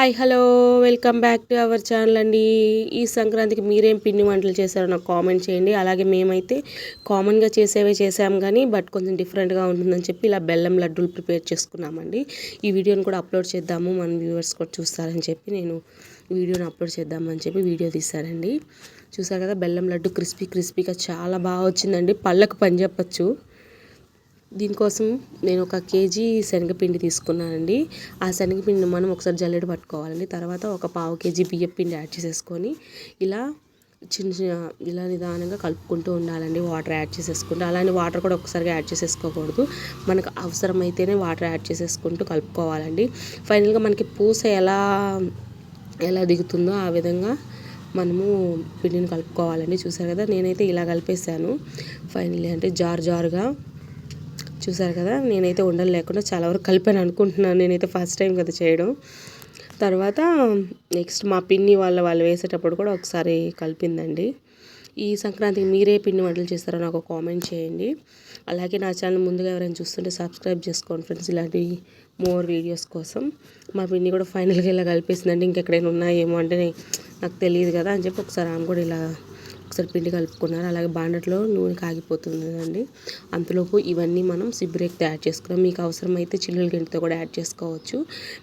Hi hello. Welcome back to our channel అండి. ఈ సంక్రాంతికి మీరేం పిండి వంటలు చేశారో నాకు కామెంట్ చేయండి. అలాగే మేమైతే కామన్గా చేసేవే చేసాం కానీ బట్ కొంచెం డిఫరెంట్గా ఉంటుందని చెప్పి ఇలా బెల్లం లడ్డూలు ప్రిపేర్ చేసుకున్నామండి. ఈ వీడియోని కూడా అప్లోడ్ చేద్దాము. మన వ్యూవర్స్ కూడా చూస్తారని చెప్పి నేను వీడియోని అప్లోడ్ చేద్దామని చెప్పి వీడియో తీశానండి. చూసారు కదా బెల్లం లడ్డు క్రిస్పీ క్రిస్పీగా చాలా బాగా వచ్చిందండి. పళ్ళకు పని చెప్పచ్చు దీనికోసం నేను ఒక కేజీ శనగపిండి తీసుకున్నానండి. ఆ శనగపిండిని మనం ఒకసారి జల్లెడ పట్టుకోవాలండి. తర్వాత ఒక పావు కేజీ బియ్యం పిండి యాడ్ చేసేసుకొని ఇలా చిన్న చిన్న ఇలా నిదానంగా కలుపుకుంటూ ఉండాలండి. వాటర్ యాడ్ చేసేసుకుంటూ అలానే వాటర్ కూడా ఒకసారిగా యాడ్ చేసేసుకోకూడదు. మనకు అవసరమైతేనే వాటర్ యాడ్ చేసేసుకుంటూ కలుపుకోవాలండి. ఫైనల్గా మనకి పూస ఎలా ఎలా దిగుతుందో ఆ విధంగా మనము పిండిని కలుపుకోవాలండి. చూసారు కదా నేనైతే ఇలా కలిపేసాను ఫైనల్లీ అంటే జారు జారుగా చూసారు కదా నేనైతే ఉండలు లేకుండా చాలా వరకు కలిపాను అనుకుంటున్నాను. నేనైతే ఫస్ట్ టైం కదా చేయడం. తర్వాత నెక్స్ట్ మా పిన్ని వాళ్ళ వాళ్ళు వేసేటప్పుడు కూడా ఒకసారి కలిపిందండి. ఈ సంక్రాంతికి మీరే పిన్ని వంటలు చేస్తారో నాకు కామెంట్ చేయండి. అలాగే నా ఛానల్ ముందుగా ఎవరైనా చూస్తుంటే సబ్స్క్రైబ్ చేసుకోండి ఫ్రెండ్స్ ఇలాంటి మోర్ వీడియోస్ కోసం. మా పిన్ని కూడా ఫైనల్గా ఇలా కలిపేసిందండి. ఇంకెక్కడైనా ఉన్నాయేమో అంటే నాకు తెలియదు కదా అని చెప్పి ఒకసారి ఆమె కూడా ఇలా ఒకసారి పిండి కలుపుకున్నారు. అలాగే బాండట్లో నూనె కాగిపోతుందండి అంతలోపు ఇవన్నీ మనం సిబ్రేక్ యాడ్ చేసుకున్నాం. మీకు అవసరమైతే చిల్లుల గంటితో కూడా యాడ్ చేసుకోవచ్చు.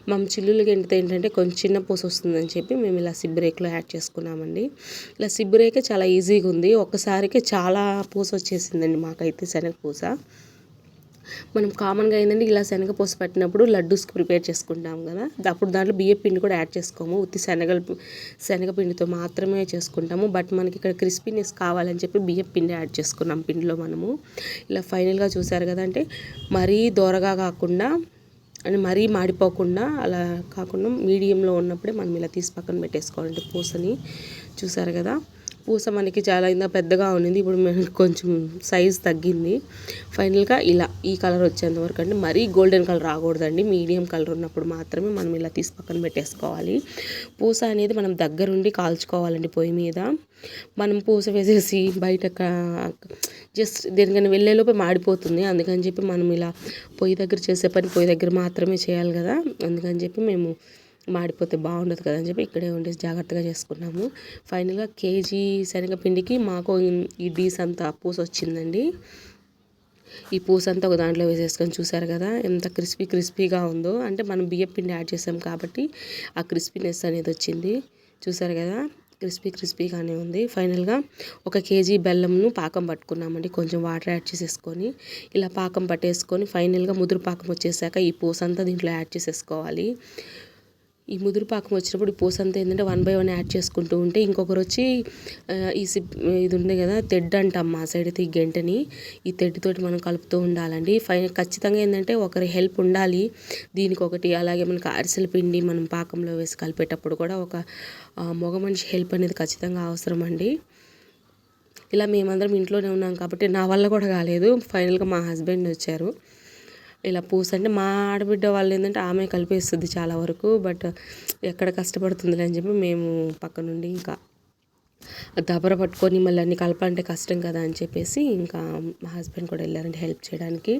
మనం చిల్లుల గంటితో ఏంటంటే కొంచెం చిన్న పూస వస్తుందని చెప్పి మేము ఇలా సిబ్రేక్లో యాడ్ చేసుకున్నామండి. ఇలా సిబ్రేకే చాలా ఈజీగా ఉంది. ఒక్కసారికే చాలా పూస వచ్చేసిందండి మాకైతే శనగ పూస మనం కామన్గా ఏంటంటే ఇలా శనగపూస పట్టినప్పుడు లడ్డూస్కి ప్రిపేర్ చేసుకుంటాం కదా. అప్పుడు దాంట్లో బియ్య పిండి కూడా యాడ్ చేసుకోము. ఉత్తి శనగలు శనగపిండితో మాత్రమే చేసుకుంటాము. బట్ మనకి ఇక్కడ క్రిస్పీనెస్ కావాలని చెప్పి బియ్యం పిండి యాడ్ చేసుకున్నాం పిండిలో మనము. ఇలా ఫైనల్గా చూసారు కదా అంటే మరీ దూరగా కాకుండా అని మరీ మాడిపోకుండా అలా కాకుండా మీడియంలో ఉన్నప్పుడే మనం ఇలా తీసి పక్కన పెట్టేసుకోవాలంటే పూసని చూసారు కదా. పూస మనకి చాలా ఇంత పెద్దగా ఉన్నింది. ఇప్పుడు మనకి కొంచెం సైజ్ తగ్గింది. ఫైనల్గా ఇలా ఈ కలర్ వచ్చేంత వరకు అంటే మరీ గోల్డెన్ కలర్ రాకూడదండి. మీడియం కలర్ ఉన్నప్పుడు మాత్రమే మనం ఇలా తీసి పక్కన పెట్టేసుకోవాలి. పూస అనేది మనం దగ్గరుండి కాల్చుకోవాలండి పొయ్యి మీద. మనం పూస వేసేసి బయట జస్ట్ దేనికైనా వెళ్ళేలోపే మాడిపోతుంది. అందుకని చెప్పి మనం ఇలా పొయ్యి దగ్గర చేసే పని పొయ్యి దగ్గర మాత్రమే చేయాలి కదా. అందుకని చెప్పి మేము మాడిపోతే బాగుండదు కదా అని చెప్పి ఇక్కడే ఉండేసి జాగ్రత్తగా చేసుకున్నాము. ఫైనల్గా కేజీ శనగపిండికి మాకు ఈ డీస్ అంతా పూస వచ్చిందండి. ఈ పూస అంతా ఒక దాంట్లో వేసేసుకొని చూసారు కదా ఎంత క్రిస్పీ క్రిస్పీగా ఉందో. అంటే మనం బియ్యం పిండి యాడ్ చేసాం కాబట్టి ఆ క్రిస్పీనెస్ అనేది వచ్చింది. చూసారు కదా క్రిస్పీ క్రిస్పీగానే ఉంది. ఫైనల్గా ఒక కేజీ బెల్లంను పాకం పట్టుకున్నామండి. కొంచెం వాటర్ యాడ్ చేసేసుకొని ఇలా పాకం పట్టేసుకొని ఫైనల్గా ముదురు పాకం వచ్చేసాక ఈ పూసంతా దీంట్లో యాడ్ చేసేసుకోవాలి. ఈ ముదురు పాకం వచ్చినప్పుడు పూసంతా ఏంటంటే వన్ బై వన్ యాడ్ చేసుకుంటూ ఉంటే ఇంకొకరు వచ్చి ఈ సిప్ ఇది ఉంది కదా తెడ్డ అంటాం మా సైడ్ అయితే ఈ గంటని. ఈ తెడ్డుతోటి మనం కలుపుతూ ఉండాలండి. ఫైన్ ఖచ్చితంగా ఏంటంటే ఒకరి హెల్ప్ ఉండాలి. దీనికి ఒకటి అలాగే మనకు అరిసెల పిండి మనం పాకంలో వేసి కలిపేటప్పుడు కూడా ఒక మగ మనిషి హెల్ప్ అనేది ఖచ్చితంగా అవసరం అండి. ఇలా మేమందరం ఇంట్లోనే ఉన్నాం కాబట్టి నా వల్ల కూడా కాలేదు. ఫైనల్గా మా హస్బెండ్ వచ్చారు. ఇలా పూస అంటే మా ఆడబిడ్డ వాళ్ళు ఏంటంటే ఆమె కలిపేస్తుంది చాలా వరకు బట్ ఎక్కడ కష్టపడుతుందిలే అని చెప్పి మేము పక్క నుండి ఇంకా దబర పట్టుకొని మళ్ళీ అన్ని కలపాలంటే కష్టం కదా అని చెప్పేసి ఇంకా మా హస్బెండ్ కూడా వెళ్ళారంటే హెల్ప్ చేయడానికి.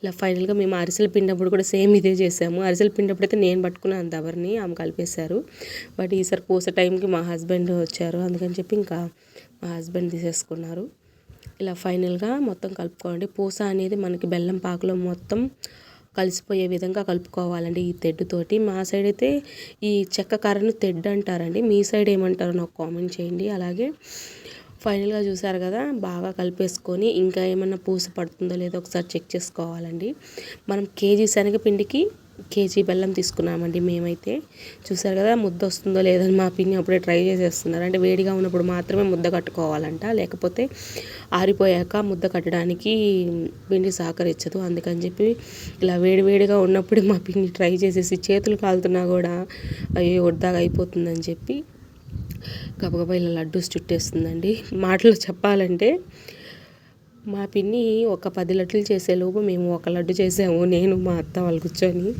ఇలా ఫైనల్గా మేము అరిసెలు పిండినప్పుడు కూడా సేమ్ ఇదే చేసాము. అరిసెలు పిండినప్పుడు అయితే నేను పట్టుకున్నాను దబర్ని ఆమె కలిపేశారు. బట్ ఈసారి పూస టైంకి మా హస్బెండ్ వచ్చారు. అందుకని చెప్పి ఇంకా మా హస్బెండ్ తీసేసుకున్నారు. ఇలా ఫైనల్గా మొత్తం కలుపుకోండి పూస అనేది మనకి బెల్లం పాకులో మొత్తం కలిసిపోయే విధంగా కలుపుకోవాలండి ఈ తెడ్డుతోటి. మా సైడ్ అయితే ఈ చెక్క కర్రను తెడ్డు అంటారండి. మీ సైడ్ ఏమంటారో నాకు కామెంట్ చేయండి. అలాగే ఫైనల్గా చూసారు కదా బాగా కలిపేసుకొని ఇంకా ఏమన్నా పూస పడుతుందో లేదో ఒకసారి చెక్ చేసుకోవాలండి. మనం కేజీ శనగపిండికి కేజీ బెల్లం తీసుకున్నామండి మేమైతే. చూసారు కదా ముద్ద వస్తుందో లేదని మా పిన్ని అప్పుడే ట్రై చేసేస్తున్నారు. అంటే వేడిగా ఉన్నప్పుడు మాత్రమే ముద్ద కట్టుకోవాలంట. లేకపోతే ఆరిపోయాక ముద్ద కట్టడానికి పిండి సహకరించదు. అందుకని చెప్పి ఇలా వేడివేడిగా ఉన్నప్పుడు మా పిండి ట్రై చేసేసి చేతులు కాలుతున్నా కూడా అయ్యో వద్దాగా అయిపోతుందని చెప్పి గబగబా ఇలా లడ్డూస్ చుట్టేస్తుందండి. మాటలు చెప్పాలంటే మా పిన్ని ఒక పది లడ్డులు చేసేలోపు మేము ఒక లడ్డు చేసాము నేను మా అత్త వాళ్ళు కూర్చొని.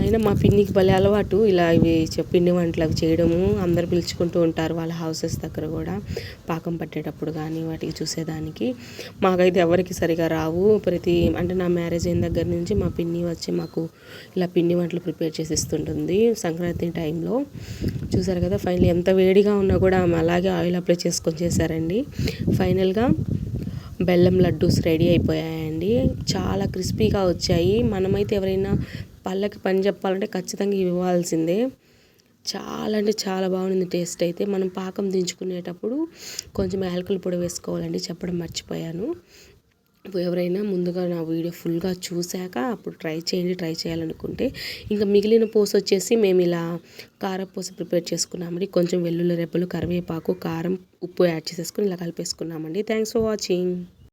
అయినా మా పిన్నికి భలే అలవాటు ఇలా ఇవి పిండి వంటలు అవి చేయడము. అందరు పిలుచుకుంటూ ఉంటారు వాళ్ళ హౌసెస్ దగ్గర కూడా పాకం పట్టేటప్పుడు కానీ వాటికి చూసేదానికి. మాకైతే ఎవరికి సరిగా రావు. ప్రతి అంటే నా మ్యారేజ్ అయిన దగ్గర నుంచి మా పిన్ని వచ్చి మాకు ఇలా పిండి వంటలు ప్రిపేర్ చేసి ఇస్తుంటుంది సంక్రాంతి టైంలో. చూసారు కదా ఫైనల్ ఎంత వేడిగా ఉన్నా కూడా ఆమె అలాగే ఆయిల్ అప్లై చేసుకొని చేశారండి. ఫైనల్గా బెల్లం లడ్డూస్ రెడీ అయిపోయాయండి. చాలా క్రిస్పీగా వచ్చాయి. మనమైతే ఎవరైనా పళ్ళకి పని చెప్పాలంటే ఖచ్చితంగా ఇవ్వాల్సిందే. చాలా అంటే చాలా బాగుంది టేస్ట్ అయితే. మనం పాకం దించుకునేటప్పుడు కొంచెం యాలకుల పొడి వేసుకోవాలండి. చెప్పడం మర్చిపోయాను. ఎవరైనా ముందుగా నా వీడియో ఫుల్గా చూశాక అప్పుడు ట్రై చేయండి ట్రై చేయాలనుకుంటే. ఇంకా మిగిలిన పోస్ వచ్చేసి మేము ఇలా కారపూస ప్రిపేర్ చేసుకున్నామండి. కొంచెం వెల్లుల్లి రెబ్బలు కరివేపాకు కారం ఉప్పు యాడ్ చేసేసుకుని ఇలా కలిపేసుకున్నామండి. Thanks for watching.